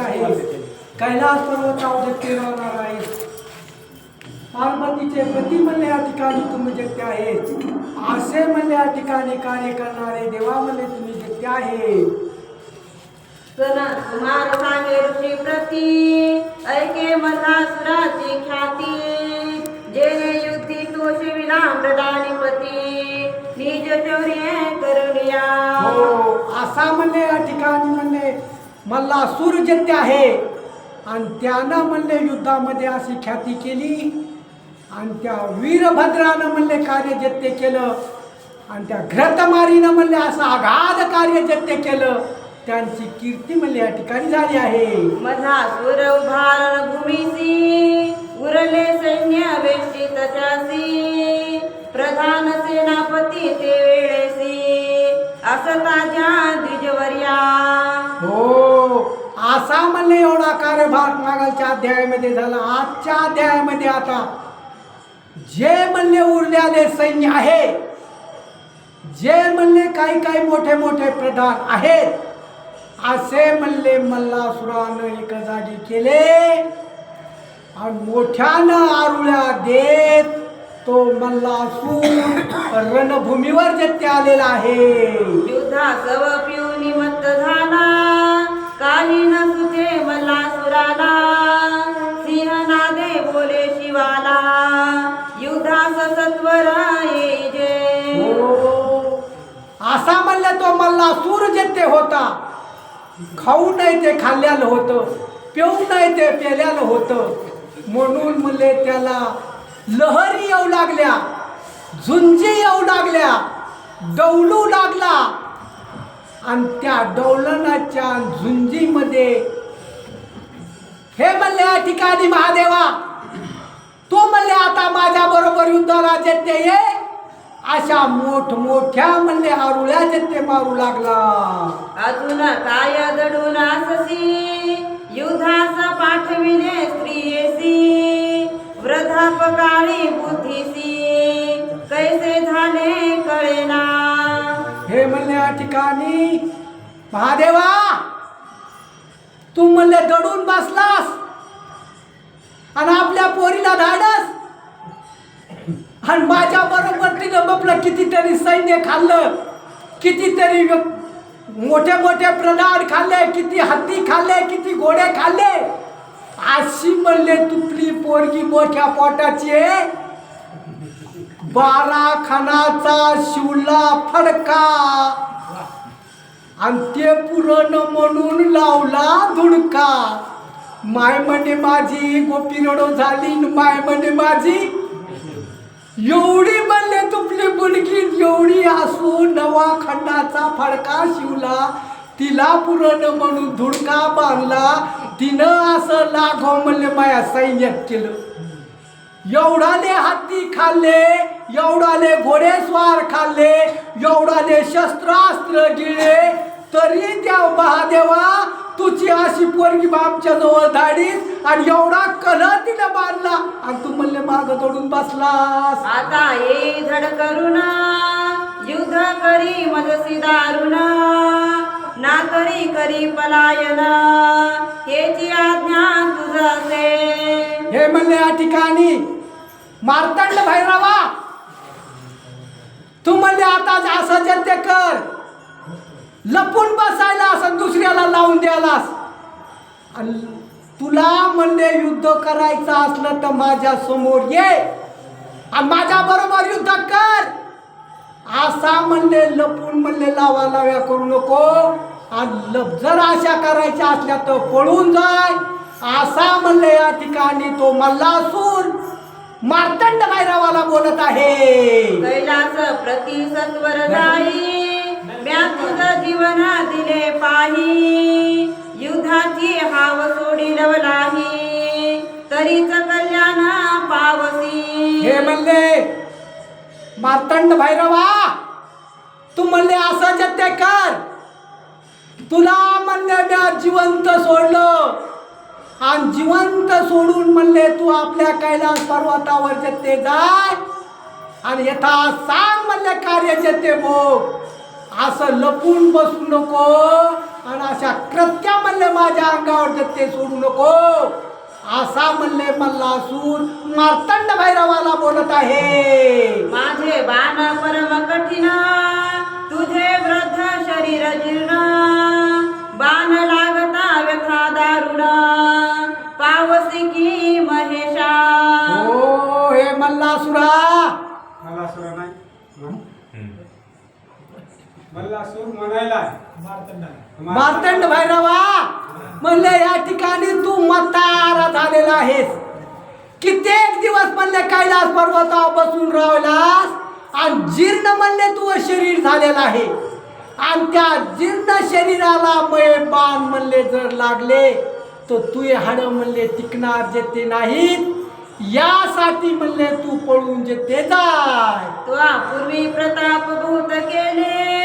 आहे? कैलास पर्वतावर जेत्य राहणार आहे पार्वतीचे पती म्हणले या ठिकाणी तुम्ही जेत्य आहे. असे म्हणले या ठिकाणी कार्य करणारे देवा म्हणले तुम्ही जेत्य आहे. सना कुमार सांगे ऋषी प्रती ऐके मधासुराची ख्याती. जेने युद्धी तो शिविला मृदानिपती निज शौर्य करुणिया हो असा म्हणले या ठिकाणी म्हणले मला जत्य आहे. आणि त्यानं म्हणले युद्धामध्ये अशी ख्याती केली. आणि त्या वीरभद्रानं म्हणले कार्यजत्य केलं. आणि त्या घ्रतमारीनं म्हणले असं आघात कार्यजत्य केलं. त्यांची कीर्ती म्हणले या ठिकाणी झाली आहे. मधासुर उभारण भूमी असा एवढा कार्यभाग मागालच्या अध्यायामध्ये झाला. आजच्या अध्यायामध्ये आता जे म्हणले उरलेले सैन्य आहे जे म्हणले काही काही मोठे मोठे प्रधान आहेत असे म्हणले मल्लासुरानं एक जागी केले आणि मोठ्यानं आरुळ्या देत तो मल्लासूर रणभूमीवर जेथे आलेला आहे. युद्धा सव पिऊनी मत झाला. काही न सुचे सिंहनादे बोले शिवाला युद्धास सत्वर जे हो. असा म्हणलं तो मल्ला सूर जेथे होता. खाऊ नाही ते खाल्ल्यालं होतं पिऊ नाही ते पेल्यालं होतं. म्हणून म्हणले त्याला लहरी येऊ लागल्या झुंजी येऊ लागल्या डौलू लागला. आणि त्या डौलनाच्या झुंजीमध्ये हे म्हणले ठिकाणी महादेवा तू म्हणले आता माझ्या बरोबर युद्धाला जेते ये. अशा मोठ मोठ्या म्हणले आरुळ्या जेते मारू लागला. अजून काय दडून आससी? युद्धास पाठविणे स्त्रियेसी वृद्धापकाळी बुद्धीसी. कैसे झाले कळेना? हे म्हणले या ठिकाणी महादेवा तू म्हणले दडून बसलास. आणि आपल्या पोरीला धाडस. आणि माझ्या बरोबर तिनं बपलं कितीतरी सैन्य खाल्लं कितीतरी मोठे मोठे प्रधान खाल्ले किती हत्ती खाल्ले किती घोडे खाल्ले. अशी म्हणले तुपली पोरगी मोठ्या पोटाची आहे. बारा खानाचा शिवला फडका. आणि ते पुरण म्हणून लावला धुडका. माय म्हणे माझी गोपी रडो झाली माय म्हणे माझी. एवढी म्हणले तुपली मुलगी एवढी असू नवा खंडाचा फडका शिवला. तिला पुरण म्हणून धुडका बांधला. तिनं असं लाघो म्हणले माया सैन्यात केलं. एवढाले हत्ती खाल्ले एवढाले घोडेस्वार खाल्ले एवढाले शस्त्रास्त्र गिळले तरी त्या महादेवा तुझी अशी पोरगी आमच्या जवळ धाडीस आणि एवढा कलह तिला बांधला. आणि तू म्हणले माग तोडून बसलास. आता ये धड करुणा युद्ध करी मजसी दारुणा ना तरी करी पलायना हेची आज्ञा तुझसे हे म्हणले या ठिकाणी मार्तंड भैरवा! तू म्हणले आता असं जत्य कर. लपून बसायला असं दुसऱ्याला लावून द्यालास आणि तुला म्हणले युद्ध करायचं असलं तर माझ्यासमोर ये आणि माझ्या बरोबर युद्ध कर. असा म्हणले लपून म्हणले लावा लाव्या करू नको. आणि जर अशा करायच्या असल्या तर पळून जाय. असा म्हणले या ठिकाणी तो मल्लासूर मार्तंड भैरवाला बोलत आहे. कैलास प्रति सत्वर जाई तुझ जीवन दिले पाही युद्धाची हाव सोडी लवलाही तरीच कल्याण पावसी. हे म्हणले मार्तंड भैरवा तू म्हणले असं जत्य कर. तुला म्हणले जिवंत सोडलं. आणि जिवंत सोडून म्हणले तू आपल्या कैलास पर्वतावर जत्ते जाय आणि यथा सांग म्हणले कार्य जत्ते भोग. असं लपून बसू नको आणि अशा कृत्या म्हणले माझ्या अंगावर ते सोडू नको. असा म्हणले मल्लासूर मार्तंड भैरवाला बोलत आहे. माझे बाण परम कठीण तुझे वृद्ध म्हणायला मार्तंड. भैरवा म्हणले या ठिकाणी तू मतारा झालेला आहेस. कित्येक दिवस म्हणले कैलास पर्वतावर बसून राहिलास आणि जीर्ण म्हणले तू शरीर झालेला आहे. आणि त्या जीर्ण शरीराला मय बाण म्हणले जर लागले तर तुझे हाड म्हणले टिकणार जे ते नाहीत. यासाठी म्हणले तू पळून जे ते जाय. तुआ पूर्वी प्रताप भूत केले.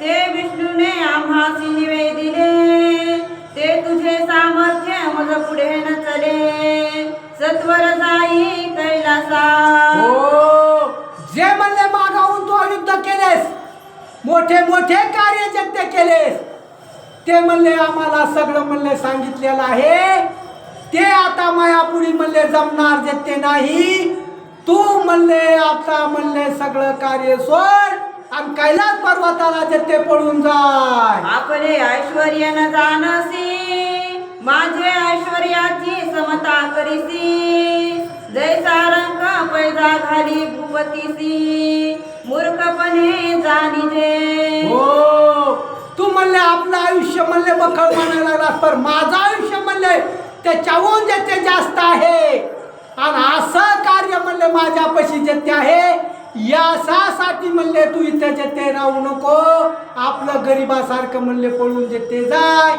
ते विष्णूने आम्हासी निवेदिले ते तुझे सामर्थ्य मग पुढे न चले सत्वर जाई कैलासा. हो, जे म्हणले मागाहून तू युद्ध केलेस मोठे मोठे कार्य जगते केलेस ते म्हणले आम्हाला सगळं म्हणले सांगितलेलं आहे. ते आता मायापुरी म्हणले जमणार जे ते नाही. तू म्हणले आता म्हणले सगळं कार्य सोड. आणि कैलास पर्वताला जे ते पळून जाय. आपले ऐश्वर्य न जाणसी माझे ऐश्वर्याची समता करीसी. जैसा रंग पैदा घाली भूपतीसी मूर्खपणे जाणीजे. हो तू म्हणले आपलं आयुष्य म्हणले बखळ म्हणायला लागलास पण माझं आयुष्य म्हणले त्याच्याहून जे ते जास्त आहे. आणि असं कार्य म्हणले माझ्यापाशी जे ते आहे यासाठी म्हणले तू इथे ते राहू नको. आपलं गरिबासारखं म्हणले पळून जे ते जाय.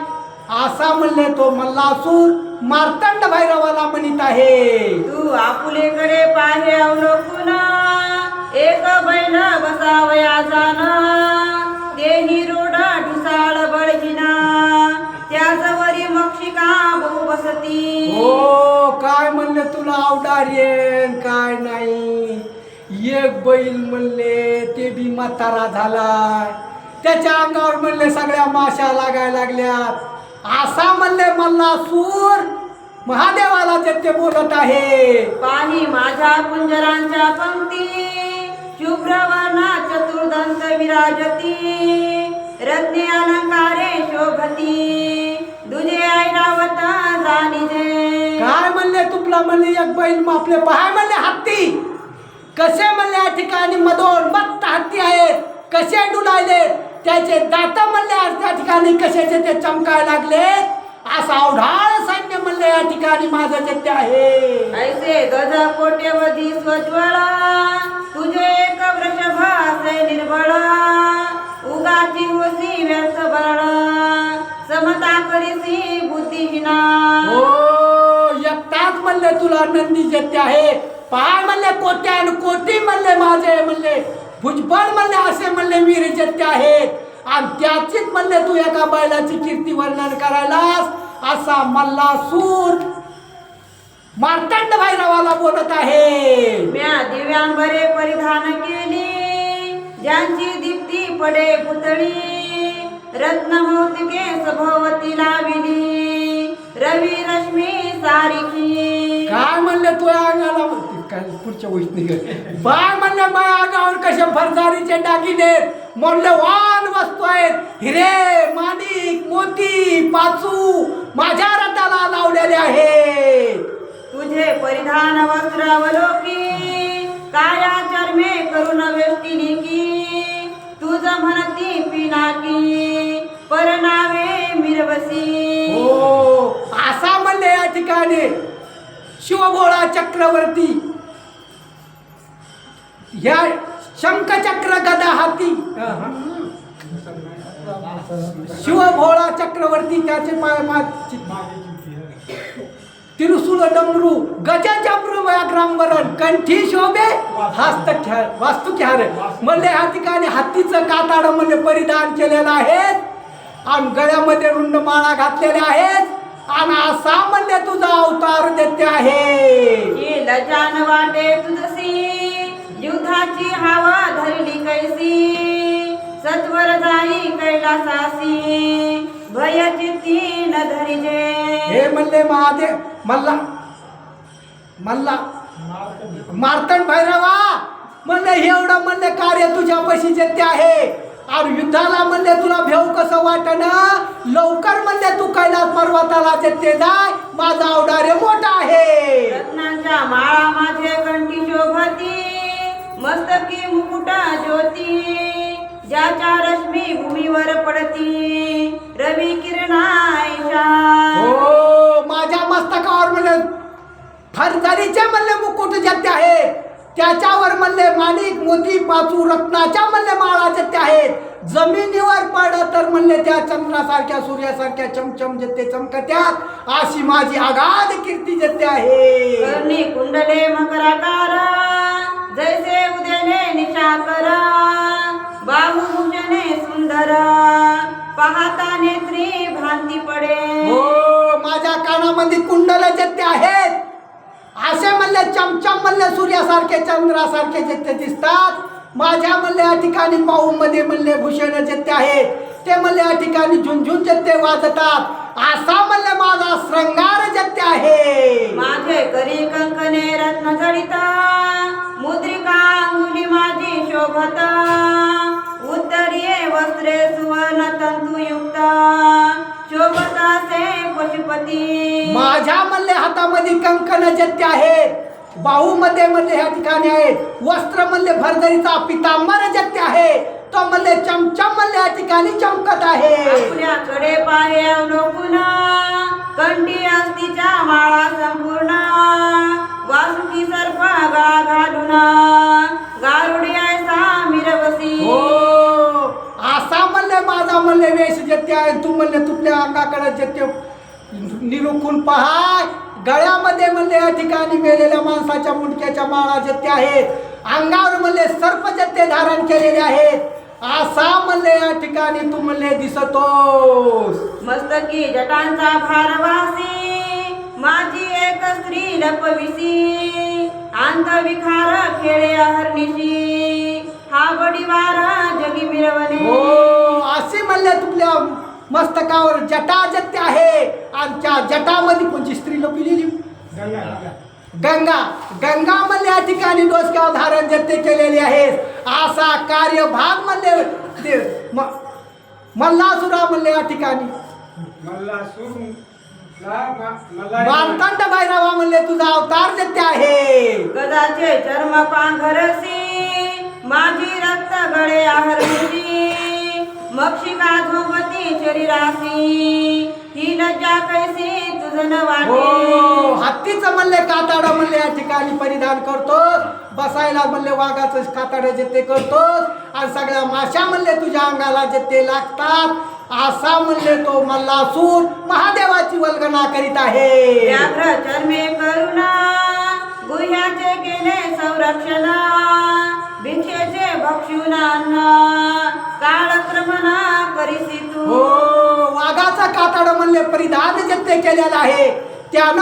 असा म्हणले तो मल्लासूर मार्तंड भैरवाला म्हणत आहे. तू आपुलेकडे पाहे अवलोकून एक बैल बसावया जाण तेही रोड ढिसाळ बळजिना त्याजवरी मक्षिका बहु बसती? हो काय म्हणले तुला आवडारेन काय नाही. एक बैल म्हणले ते बी म्हातारा झालाय. त्याच्या अंगावर म्हणले सगळ्या माशा लागायला लागल्यात. असा म्हणले मल्ला सूर महादेवाला ते बोलत आहे. पाही माझ्या कुंजरांच्या पंक्ती शुभ्रवर्णा चतुर्दंत विराजती. रत्ने अलंकारे शोभती दुजे ऐरावत जाणीजे. काय म्हणले तुपला म्हणले एक बैल आपले पाय म्हणले हत्ती. कसे म्हणले या ठिकाणी मधोन मत्त हत्ती आहेत? कसे डुलायले त्याचे दात आज त्या ठिकाणी कशाचे ते चमकाय लागले? असा अवढाळ सैन्य म्हणले या ठिकाणी माझं जे ते आहे. ऐसे गज कोट्यवधी स्वज्वळ तुझे एक वृषभ असे निर्बळ उगाची होसी व्यर्थ बळ समता करीसी बुद्धिहीना. हो एकटाच म्हणले तुला नंदी जे ते आहे. पाय म्हणले कोट्यान कोटी म्हणले माझे म्हणले भुजबळ म्हणले असे म्हणले वीर जे ते आहेत. आणि त्याचीच म्हणले तू एका बैलाची कीर्ती वर्णन करायलास असा मल्लासूर मार्तंड भैरवाला बोलत आहे. म्या दिव्यांबरे परिधान केली ज्यांची दीप्ती पडे पुतळी रत्न मौतिके सभोवती लाविली रवी रश्मी सारिखी. काय म्हणले तू या अंगाला? काय पुढच्या गोष्टी बाय म्हणले माझ्या अंगावर कसे फरसारीचे दागिने मौल्यवान वस्तू आहेत. हिरे माणिक मोती पाचू माझ्या रथाला लावलेले आहेत. तुझे परिधान वस्त्रावलोकी काया चर्मे करुण वेष्टिनी की तुझ म्हणती पिनाकी परनावे मिरवसी. हो असा म्हणले या ठिकाणी शिवभोळा चक्रवर्ती. या शंखचक्र गदा हाती शिवभोळा चक्रवर्ती त्याचे तिरुसुल तिरुसुळ डमरू गजाच्या व्याघ्रांबरण कंठी शोभे हस्त वास्तू ख्यार. म्हणले ह्या ठिकाणी हत्तीचं काताड म्हणजे परिधान केलेलं आहे. आणि गळ्यामध्ये रुंड माळा घातलेल्या आहेत. आणि असा म्हणले तुझा अवतार देते आहे. युद्धाची हवा धरली कैसी सत्वर जाई कैलासासी भय चित्ती न धरिजे. हे म्हणले महादेव मल्ला मल्ला मार्तंड भैरवा म्हणले हे एवढं म्हणले कार्य तुझ्या पशीचे ते आहे. आणि युद्धाला म्हणले तुला भेव कसं वाटन लवकर म्हणले तू कैलास पर्वताला ते जाय माझा अवडारे मोठा आहे. रत्नांच्या माळा माझे कंठी शोभती. मस्तकी मुकुट ज्योती ज्याच्या रश्मी भूमीवर पडती. रवी किरणायशा हो माझ्या मस्तकावर म्हणले फरझरीचे म्हणले मुकुट जत्य आहे. त्याच्यावर म्हणले माणिक मोती पाचू रत्नाच्या म्हणले माळा जत्य आहेत. जमिनीवर पड तर म्हणले त्या चंद्रासारख्या सूर्यासारख्या चमचम जत्ते चमकत्यात. अशी माझी आगाध कीर्ती जत्य आहे. कुंडले मकराकार. जैसे उदेले निशाकर बाहुभूषणे सुंदर पाहता नेत्री भ्रांती पडे. हो माझ्या कानामध्ये कुंडल जत्ते आहेत. असे म्हणले चमचम म्हणले सूर्यासारखे चंद्रासारखे जत्ते दिसतात. माझ्या म्हणले या ठिकाणी पाहू मध्ये म्हणले भूषण जत्ते आहेत. ते म्हणले या ठिकाणी झुंझुन जत्ते वाजतात. असा म्हणले माझा श्रंगार जत्ते आहे. माझे करी कंकणे रत्न जडित. शोभत उत्तरीये वस्त्रे सुवर्ण तंतुयुक्त शोभत असे पशुपती माझ्या म्हणले हातामध्ये कंकण जत्ते आहेत बाहूमध्ये म्हणले ह्या ठिकाणी आहेत वस्त्र म्हणले भरदरीचा पितांबर जत्ते आहे. तो म्हणले चमचम म्हणले या ठिकाणी चमकत आहे. आपल्याकडे पाहे अवलोकून कंठी अस्तीच्या म्हणले तुपल्या अंगाकडे जत्य निरुखून पहा गळ्यामध्ये म्हणले या ठिकाणी मेलेल्या माणसाच्या मुंडक्याच्या माळा जत्य आहेत. अंगावर म्हणले सर्प जत्ते धारण केलेले आहेत. असा म्हणले या ठिकाणी तू म्हणले दिसतोस. मस्तकी जटांचा भारवासी माझी एक स्त्री लपविसी. अंत विखार खेळे अहर्निशी. हा बडीवार जगी मिरवणे. हो असे म्हणले तुपल्या मस्तकावर जटा जत्य आहे. आणि त्या जटामध्ये कोणची स्त्री लपलेली गंगा. गंगा. म्हणले या ठिकाणी डोसक्यावर धारण जत्ते केलेले आहेत. असा कार्यभाग म्हणले मल्लासुरा म्हणले या ठिकाणी. मार्तंड भैरवा म्हणले तुझा अवतार जत्ते आहे. गदाचे चर्म पांघरसी माझी रक्त गळे आहर्निशी मक्षिका झोपती शरीरासी. ही लज्जा कैसी तुझन हो वाटे हत्तीचं म्हणले काताड म्हणले या ठिकाणी परिधान करतोस. बसायला म्हणले वाघाचं काताड जत्ते करतोस. आणि सगळ्या माशा म्हणले तुझ्या अंगाला जत्ते लागतात. असा म्हणले तो मल्लासूर महादेवाची वल्गना करीत आहे. व्याघ्र चर्मे करुणा गुह्याचे केले संरक्षण. भिक्षेचे भक्षून अन्न काळक्रमणा करीसी हो तू वाघाचा कातड म्हणले परिधान जत्ते केलेला आहे त्या